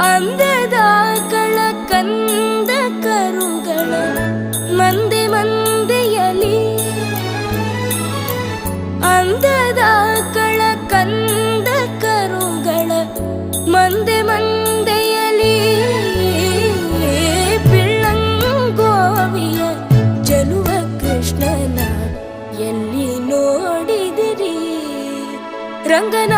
ಅಂದದ ಕಳ ಕಂದ ಕರುಗಳ ಮಂದೆ ಮಂದೆಯಲಿ. ಅಂದದ ಕಳ ಕಂದ ಕರುಗಳ ಮಂದೆ ಮಂದೆಯಲಿ. ಪಿಳ್ಳಂಗೋವಿಯ ಜನುವ ಕೃಷ್ಣನ ಎಲ್ಲಿ ನೋಡಿದಿರಿ? ರಂಗನ